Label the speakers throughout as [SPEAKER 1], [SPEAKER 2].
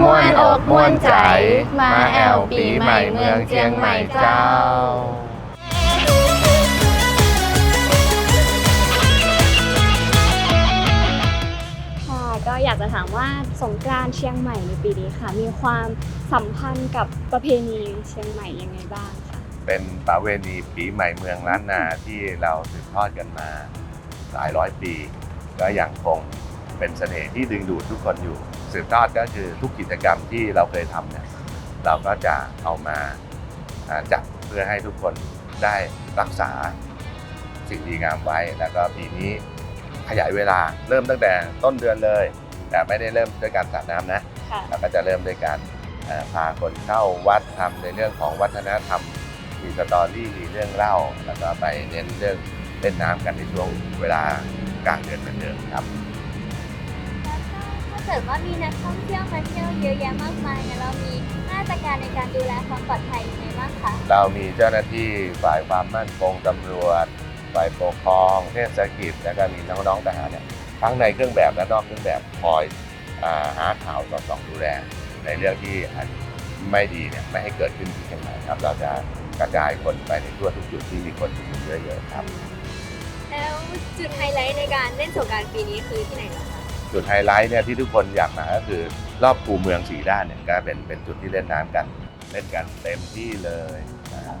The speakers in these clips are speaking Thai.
[SPEAKER 1] ม่วนอกม่วนใจ มาแอวปีใหม่เมืองเชียงใหม่เจ้า
[SPEAKER 2] ค่ะก็อยากจะถามว่าสงกรานต์เชียงใหม่ในปีนี้ค่ะ มีความสัมพันธ์กับประเพณีเชียงใหม่ยังไงบ้างคะ
[SPEAKER 1] เป็นประเวณีปีใหม่เมืองล้านนาที่เราสืบทอดกันมาหลายร้อยปี ก็ยังคงเป็นเสน่ห์ที่ดึงดูดทุกคนอยู่ สืบทอดก็คือทุกกิจกรรมที่เราเคยทำเนี่ยเราก็จะเอามาอ่าจัดเพื่อให้ทุกคนได้รักษาสิ่งดีงามไว้ แล้วก็ปีนี้ขยายเวลาเริ่มตั้งแต่ต้นเดือนเลย แต่ไม่ได้เริ่มด้วยการสาดน้ำนะ
[SPEAKER 2] ค่ะ
[SPEAKER 1] เราก็จะเริ่มด้วยการเอ่อพาคนเข้าวัดทำในเรื่องของวัฒนธรรมมีสตอรี่มีเรื่องเล่า แล้วก็ไปเน้นเรื่องเล่นน้ำกันในช่วงเวลากลางเดือนเหมือนเดิมครับ
[SPEAKER 3] ถ้า เกิดว่ามีนักท่องเที่ยวมาเที่ยวเยอะแยะมากมายเนี่ยเรามีมาตรการในการดูแลความปลอดภัยยังไงบ้างคะ
[SPEAKER 1] เรามีเจ้าหน้าที่ฝ่ายความมั่นคงตำรวจฝ่ายปกครองเทศกิจแล้วก็มีน้องๆทหารเนี่ยทั้งในเครื่องแบบและนอกเครื่องแบบคอยอาหาข่าวสอดส่องดูแลในเรื่องที่อาจไม่ดีเนี่ยไม่ให้เกิดขึ้นที่เชียงใหม่ครับ เราจะกระจายคนไปในทั่วทุกจุดที่มีคนชุมนุมเยอะๆครับ
[SPEAKER 3] แล้วจุดไฮไลท์ในการเล่นสงกรารปีนี้คือที่ไหนเหรอคะ
[SPEAKER 1] จุดไฮไลท์เนี่ยที่ทุกคนอยากมาก็คือรอบคูเมืองสีด้านเนี่ยก็เป็นเป็นจุดที่เล่นน้ำกัน เล่นกันเต็มที่เลยนะครับ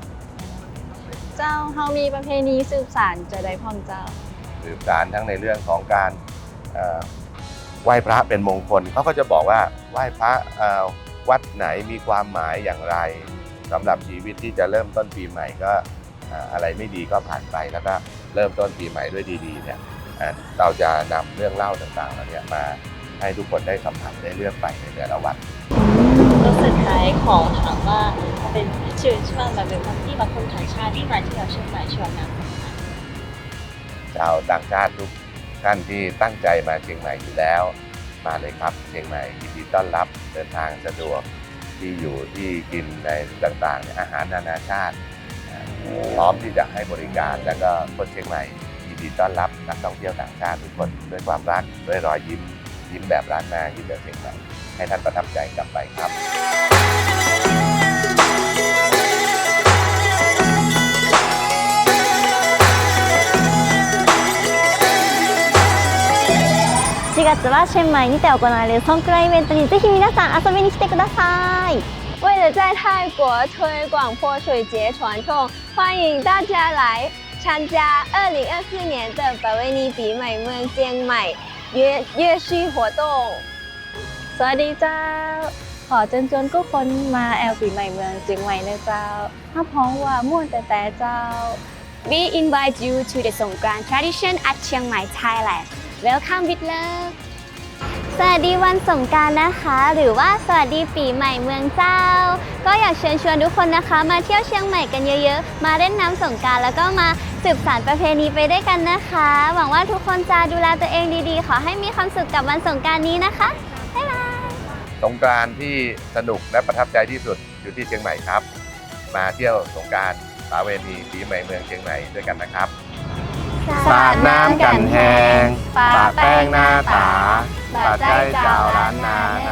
[SPEAKER 2] เจ้าเฮามีประเพณีสืบสานจะได้พ่อมเจ้า
[SPEAKER 1] สืบสารทั้งในเรื่องของการเอ่อไหว้พระเป็นมงคลเขาก็จะบอกว่าไหว้พระเอ่อวัดไหนมีความหมายอย่างไรสำหรับชีวิตที่จะเริ่มต้นปีใหม่ก็เอ่ออะไรไม่ดีก็ผ่านไปแล้วก็เริ่มต้นปีใหม่ด้วยดีๆเนี่ย เอ่อเราจะนำเรื่องเล่าต่างๆเหล่านี้มาให้ทุกคนได้สัมผัสได้เลือกไปในแต่ละวัน
[SPEAKER 4] แล้วสุดท้ายขอถามว่าเป็นเชิญชวนแบบเป็นคนที่บางคนต่างชาติที่มาเที่ยวเชียงใหม่ชวนนำสงกรานต์
[SPEAKER 1] ชาวต่างชาติทุกท่านที่ตั้งใจมาเชียงใหม่อยู่แล้ว มาเลยครับเชียงใหม่ยินดีต้อนรับเดินทางสะดวกที่อยู่ที่กินในต่างๆเนี่ยอาหารนานาชาติอ่าพร้อมที่จะให้บริการแล้วก็คนเชียงใหม่ ยินดีต้อนรับนักท่องเที่ยวต่างชาติทุกคนด้วยความรักด้วยรอยยิ้มยิ้มแบบร้านนายิ้มแบบเชียงใหม่ให้ท่านประทับใจกลับไปครับ
[SPEAKER 5] 4月はチェンマイにて行われるソンクライベントにぜひ皆さん遊びに来てください。
[SPEAKER 2] 为了在泰国推广泼水节传统，欢迎大家来 参加2024年的百维尼比美เมืองเชียงใหม่约约续活动。
[SPEAKER 5] สวัสดีเจ้า ขอเชิญชวนทุกคนมาแอลปีใหม่เมืองเชียงใหม่นะเจ้าถ้าพร้อมว่าม่วนแต่แต่เจ้า
[SPEAKER 2] We invite you to the Songkran tradition at Chiang Mai, Thailand. Welcome with love.
[SPEAKER 5] สวัสดีวันสงกรารนะคะ หรือว่าสวัสดีปีใหม่เมืองเจ้า ก็อยากเชิญชวนทุกคนนะคะ มาเที่ยวเชียงใหม่กันเยอะๆ มาเล่นน้ำสงกรารแล้วก็มา สืบสานประเพณีไปด้วยกันนะคะ หวังว่าทุกคนจะดูแลตัวเองดีๆ ขอให้มีความสุขกับวันสงกรารนี้นะคะบ๊ายบาย
[SPEAKER 1] สงกรานต์ที่สนุกและประทับใจที่สุดอยู่ที่เชียงใหม่ครับ มาเที่ยวสงกรารปาเวณีปีใหม่เมืองเชียงใหม่ด้วยกันนะครับสาดน้ำกันแหงปาแป้งหน้าตาปาใจเจ้าล้านนานะครับ